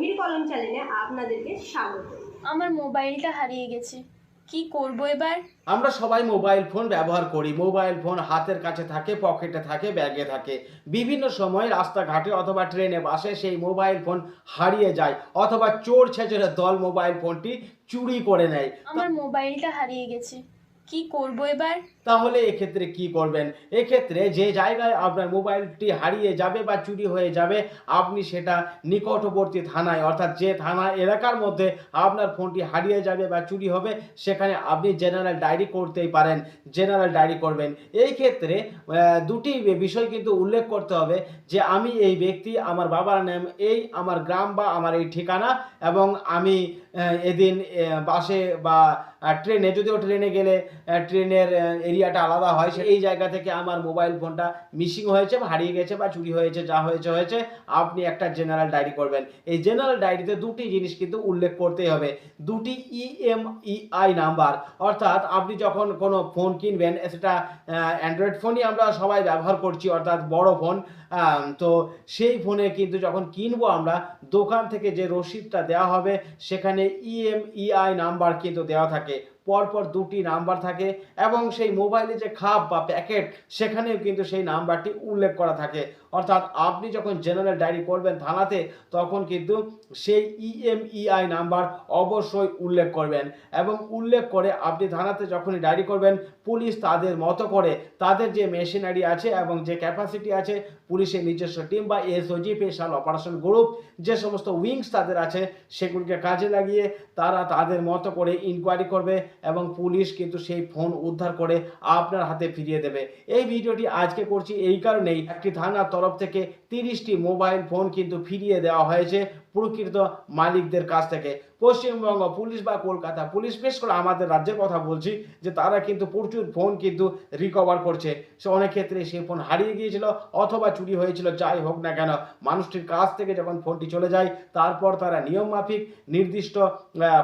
মহির কলম চ্যানেলে আপনাদেরকে স্বাগত। আমার মোবাইলটা হারিয়ে গেছে। কি করব এবার? আমরা সবাই মোবাইল ফোন ব্যবহার করি। মোবাইল ফোন হাতের কাছে থাকে পকেটে থাকে ব্যাগে থাকে। বিভিন্ন সময় রাস্তাঘাটে অথবা ট্রেনে বাসে সেই মোবাইল ফোন হারিয়ে যায় অথবা চোর ছেচের দল মোবাইল ফোনটি চুরি করে নেয়। আমার মোবাইলটা হারিয়ে গেছে। কি করব এবার? তাহলে এক্ষেত্রে কি করবেন? এক্ষেত্রে যে জায়গায় আপনার মোবাইলটি হারিয়ে যাবে বা চুরি হয়ে যাবে, আপনি সেটা নিকটবর্তী থানায়, অর্থাৎ যে থানা এলাকার মধ্যে আপনার ফোনটি হারিয়ে যাবে বা চুরি হবে, সেখানে আপনি জেনারেল ডায়েরি করতেই পারেন, জেনারেল ডায়েরি করবেন। এই ক্ষেত্রে দুটি বিষয় কিন্তু উল্লেখ করতে হবে, যে আমি এই ব্যক্তি, আমার বাবার নাম এই, আমার গ্রাম বা আমার এই ঠিকানা, এবং আমি এদিন বাসে বা ট্রেনে, যদিও ট্রেনে গেলে ট্রেনের এরিয়াটা আলাদা হয়। সে- এই জায়গা থেকে আমার মোবাইল ফোনটা মিসিং হয়েছে বা হারিয়ে গেছে বা চুরি হয়েছে, যা হয়েছে হয়েছে। আপনি একটা জেনারেল ডায়েরি করবেন। এই জেনারেল ডায়েরিতে দুটি জিনিস কিন্তু উল্লেখ করতেই হবে। দুটি E ইএমইআই নাম্বার। অর্থাৎ আপনি যখন কোনো ফোন কিনবেন, সেটা অ্যান্ড্রয়েড ফোনই আমরা সবাই ব্যবহার করছি, অর্থাৎ বড় ফোন তো সেই ফোনে কিন্তু যখন কিনবো আমরা, দোকান থেকে যে রসিদটা দেওয়া হবে, সেখানে E ইএমইআই নাম্বার কিন্তু দেওয়া থাকে। পরপর দুটি নাম্বার থাকে এবং সেই মোবাইলে যে খাপ বা প্যাকেট, সেখানেও কিন্তু সেই নাম্বারটি উল্লেখ করা থাকে। অর্থাৎ আপনি যখন জেনারেল ডায়েরি করবেন থানাতে, তখন কিন্তু সেই E ইএমইআই নাম্বার অবশ্যই উল্লেখ করবেন এবং উল্লেখ করে আপনি থানাতে যখনই ডায়েরি করবেন, পুলিশ তাদের মতো করে তাদের যে মেশিনারি আছে এবং যে ক্যাপাসিটি আছে, পুলিশের নিজস্ব টিম বা এসওজি স্পেশাল অপারেশন গ্রুপ যে সমস্ত উইংস তাদের আছে, সেগুলিকে কাজে লাগিয়ে তারা তাদের মতো করে ইনকোয়ারি করবে। এবং পুলিশ কিন্তু সেই ফোন উদ্ধার করে আপনার হাতে ফিরিয়ে দেবে। এই ভিডিওটি আজকে করছি এই কারণেই একটি থানার তরফ থেকে তিরিশটি মোবাইল ফোন কিন্তু ফিরিয়ে দেওয়া হয়েছে। প্রকৃত মালিকদের কাছ থেকে। পশ্চিমবঙ্গ, পুলিশ বা কলকাতা, পুলিশ বেশ করে আমাদের রাজ্যের কথা বলছি যে তারা কিন্তু প্রচুর ফোন কিন্তু রিকভার করছে। সে অনেক ক্ষেত্রে সেই ফোন হারিয়ে গিয়েছিল অথবা চুরি হয়েছিল, যাই হোক না কেন। মানুষটির কাছ থেকে যখন ফোনটি চলে যায়, তারপর তারা নিয়ম মাফিক, নির্দিষ্ট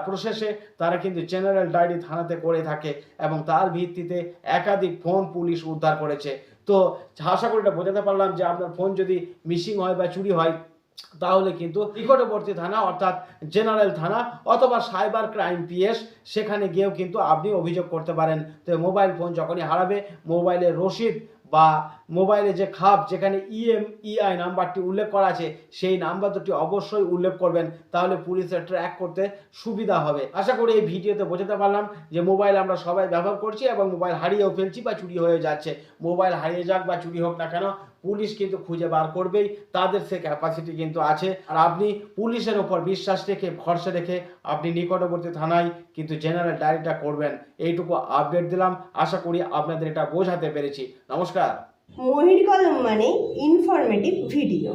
প্রসেসে তারা কিন্তু জেনারেল ডায়েরি থানাতে করে থাকে এবং তার ভিত্তিতে একাধিক ফোন পুলিশ উদ্ধার করেছে। তো আশা করি এটা বোঝাতে পারলাম যে আপনার ফোন যদি মিসিং হয় বা চুরি হয় তাহলে কিন্তু নিকটবর্তী থানা অর্থাৎ জেনারেল থানা অথবা সাইবার ক্রাইম পিএস, সেখানে গিয়েও কিন্তু আপনি অভিযোগ করতে পারেন। তো মোবাইল ফোন যখনই হারাবে মোবাইলের রসিদ বা মোবাইলে যে খাপ, যেখানে E ইএমইআই নাম্বারটি উল্লেখ করা আছে, সেই নাম্বার দুটি অবশ্যই উল্লেখ করবেন, তাহলে পুলিশের ট্র্যাক করতে সুবিধা হবে। আশা করি এই ভিডিওতে বোঝাতে পারলাম যে মোবাইল আমরা সবাই ব্যবহার করছি এবং মোবাইল হারিয়েও ফেলছি বা চুরি হয়ে যাচ্ছে। মোবাইল হারিয়ে যাক বা চুরি হোক না কেন, পুলিশ কিন্তু খুঁজে বার করবেই, তাদের সে ক্যাপাসিটি কিন্তু আছে। আর আপনি পুলিশের ওপর বিশ্বাস রেখে, ভরসা রেখে আপনি নিকটবর্তী থানায় কিন্তু জেনারেল ডায়েরিটা করবেন। এইটুকু আপডেট দিলাম। আশা করি আপনাদের এটা বোঝাতে পেরেছি। নমস্কার। মহির কলম মানে ইনফরমেটিভ ভিডিও